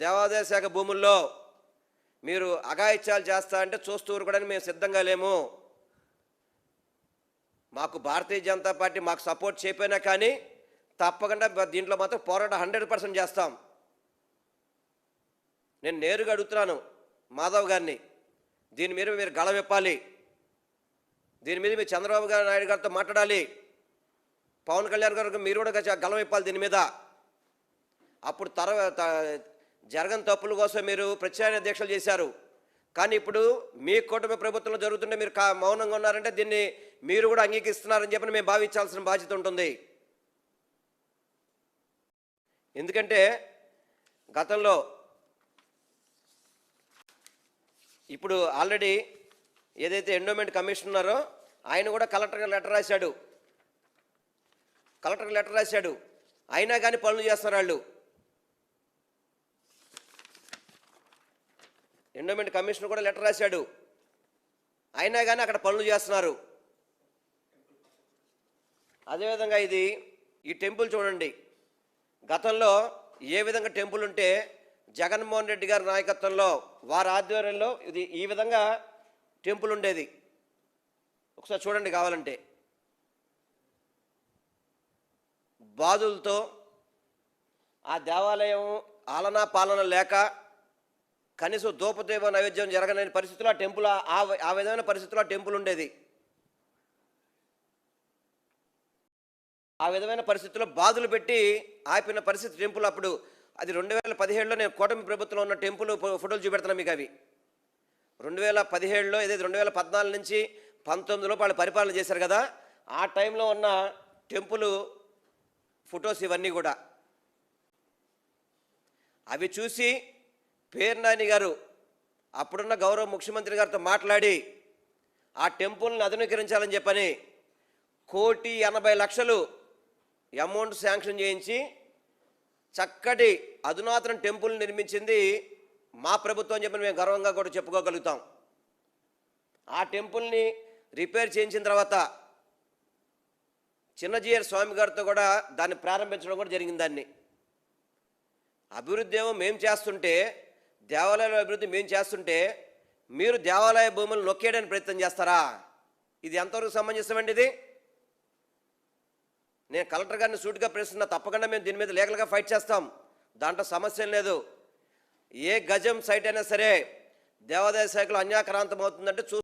దేవాదాయ శాఖ భూముల్లో మీరు అఘాయిత్యాలు చేస్తా అంటే చూస్తూ ఊరుకోవడానికి మేము సిద్ధంగా లేము. మాకు భారతీయ జనతా పార్టీ మాకు సపోర్ట్ చేయకపోయినా కానీ తప్పకుండా దీంట్లో మాత్రం పోరాటం హండ్రెడ్ పర్సెంట్ చేస్తాం. నేను నేరుగా అడుగుతున్నాను మాధవ్ గారిని దీని మీద మీరు గళవిప్పాలి దీని మీద మీరు చంద్రబాబు గారు నాయుడు గారితో మాట్లాడాలి పవన్ కళ్యాణ్ గారు మీరు కూడా గళవిప్పాలి దీని మీద. అప్పుడు తర్వాత జరగని తప్పుల కోసం మీరు ప్రత్యాయ దీక్షలు చేశారు. కానీ ఇప్పుడు మీ కూటమి ప్రభుత్వంలో జరుగుతుంటే మీరు కా మౌనంగా ఉన్నారంటే దీన్ని మీరు కూడా అంగీకరిస్తున్నారని చెప్పి మేము భావించాల్సిన బాధ్యత ఉంటుంది. ఎందుకంటే గతంలో ఇప్పుడు ఆల్రెడీ ఏదైతే ఎండోమెంట్ కమిషన్ ఉన్నారో ఆయన కూడా కలెక్టర్గా లెటర్ రాశాడు. కలెక్టర్కి లెటర్ రాశాడు. అయినా కానీ పనులు చేస్తున్నారు వాళ్ళు. ఎండోమెంట్ కమిషన్ కూడా లెటర్ రాశాడు. అయినా కానీ అక్కడ పనులు చేస్తున్నారు. అదేవిధంగా ఇది ఈ టెంపుల్ చూడండి. గతంలో ఏ విధంగా టెంపుల్ ఉంటే జగన్మోహన్ రెడ్డి గారి నాయకత్వంలో వారి ఆధ్వర్యంలో ఇది ఈ విధంగా టెంపుల్ ఉండేది. ఒకసారి చూడండి కావాలంటే. బాధులతో ఆ దేవాలయం ఆలనా పాలన లేక కనీసం దూపదేవ నైవేద్యం జరగని పరిస్థితుల్లో ఆ టెంపుల్ ఆ- ఆ విధమైన పరిస్థితుల్లో ఆ టెంపుల్ ఉండేది. ఆ విధమైన పరిస్థితుల్లో బాధలు పెట్టి ఆపిన పరిస్థితి టెంపుల్ అప్పుడు. అది రెండు వేల పదిహేడులో నేను కూటమి ప్రభుత్వంలో ఉన్న టెంపుల్ ఫోటోలు చూపెడతాను మీకు అవి. రెండు వేల పదిహేడులో ఏదైతే రెండు వేల పద్నాలుగు నుంచి పంతొమ్మిదిలో వాళ్ళు పరిపాలన చేశారు కదా ఆ టైంలో ఉన్న టెంపుల్ ఫొటోస్ ఇవన్నీ కూడా. అవి చూసి పేర్నాని గారు అప్పుడున్న గౌరవ ముఖ్యమంత్రి గారితో మాట్లాడి ఆ టెంపుల్ని ఆధునీకరించాలని చెప్పని కోటి ఎనభై లక్షలు అమౌంట్ శాంక్షన్ చేయించి చక్కటి అధునాతన టెంపుల్ నిర్మించింది మా ప్రభుత్వం అని చెప్పి మేము గర్వంగా కూడా చెప్పుకోగలుగుతాం. ఆ టెంపుల్ని రిపేర్ చేయించిన తర్వాత చిన్నజీయర్ స్వామి గారితో కూడా దాన్ని ప్రారంభించడం కూడా జరిగింది దాన్ని. అభివృద్ధి ఏమో మేము చేస్తుంటే దేవాలయాల అభివృద్ధి మేము చేస్తుంటే మీరు దేవాలయ భూములు నొక్కేయడానికి ప్రయత్నం చేస్తారా? ఇది ఎంతవరకు సంబంధించమండి ఇది? నేను కలెక్టర్ గారిని సూటిగా ప్రశ్న తప్పకుండా మేము దీని మీద లీగల్గా ఫైట్ చేస్తాం. దాంట్లో సమస్య లేదు. ఏ గజం సైట్ అయినా సరే దేవాదాయ శాఖలో అన్యాక్రాంతం అవుతుందంటే చూ